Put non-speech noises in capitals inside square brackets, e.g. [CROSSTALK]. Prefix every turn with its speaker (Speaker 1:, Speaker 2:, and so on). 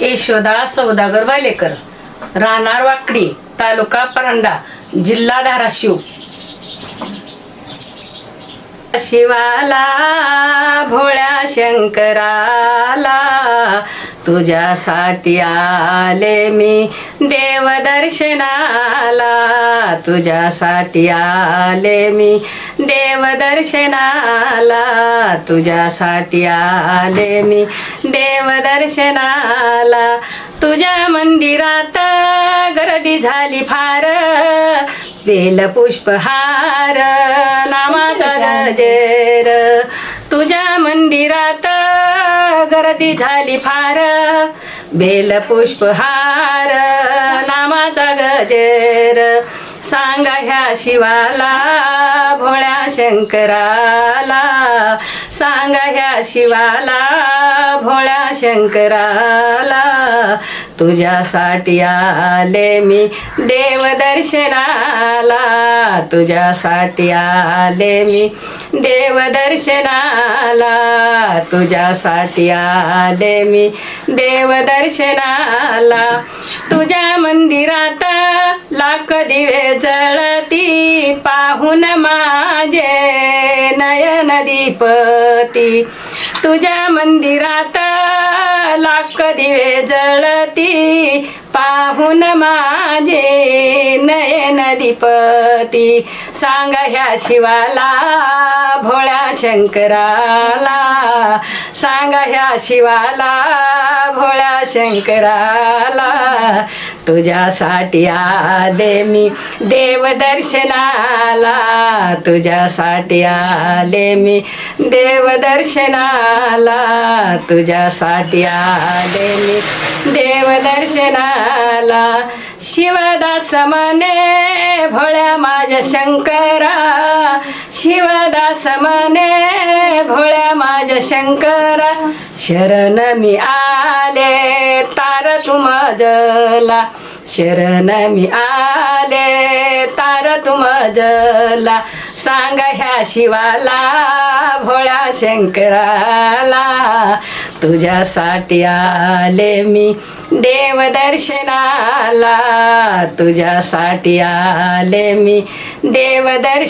Speaker 1: यशोदा सौदागर वालेकर राहणार वाकडी तालुका परांडा जिल्हा धाराशिव. शिवाला भोळ्या शंकराला तुझ्यासाठी आले मी देवदर्शनाला. तुझ्यासाठी आले मी देवदर्शनाला. तुझ्यासाठी आले मी देवदर्शनाला. तुझ्या मंदिरात गर्दी झाली फार. बेल पुष्पहार नामाचा [LAUGHS] गजेर. तुझ्या मंदिरात आरती झाली फार. बेल पुष्पहार नामाचा गजेर. सांगा ह्या शिवाला भोळ्या शंकराला. सांगा ह्या शिवाला भोळ्या शंकराला. तुझ्यासाठी आले मी देवदर्शनाला. तुझ्यासाठी आले मी देवदर्शनाला. तुझ्यासाठी आले मी देवदर्शनाला. तुझ्या मंदिरात लाख दिवे जळती पाहून माझे नयन दीपती तुझ्या मंदिरात कधी दिवे जळती पाहून माझे नयन दीपती सांगा ह्या शिवाला भोळ्या शंकराला. सांगा ह्या शिवाला भोळ्या शंकराला. तुझ्यासाठी आले मी. देवदर्शनाला तुझ्यासाठी आले मी. देवदर्शनाला तुझ्यासाठी आले मी. देवदर्शनाला शिवदास मने भोळ्या माझ्या शंकरा. शिवदास मने भोळ्या माझ्या शंकरा. शरण मी आले तार तुमजला शरण मी आले तार तुमजला सांगा ह्या शिवाला भोळ्या शंकराला तुझ्यासाठी आले मी देवदर्शनाला तुझ्यासाठी आले मी देवदर्शन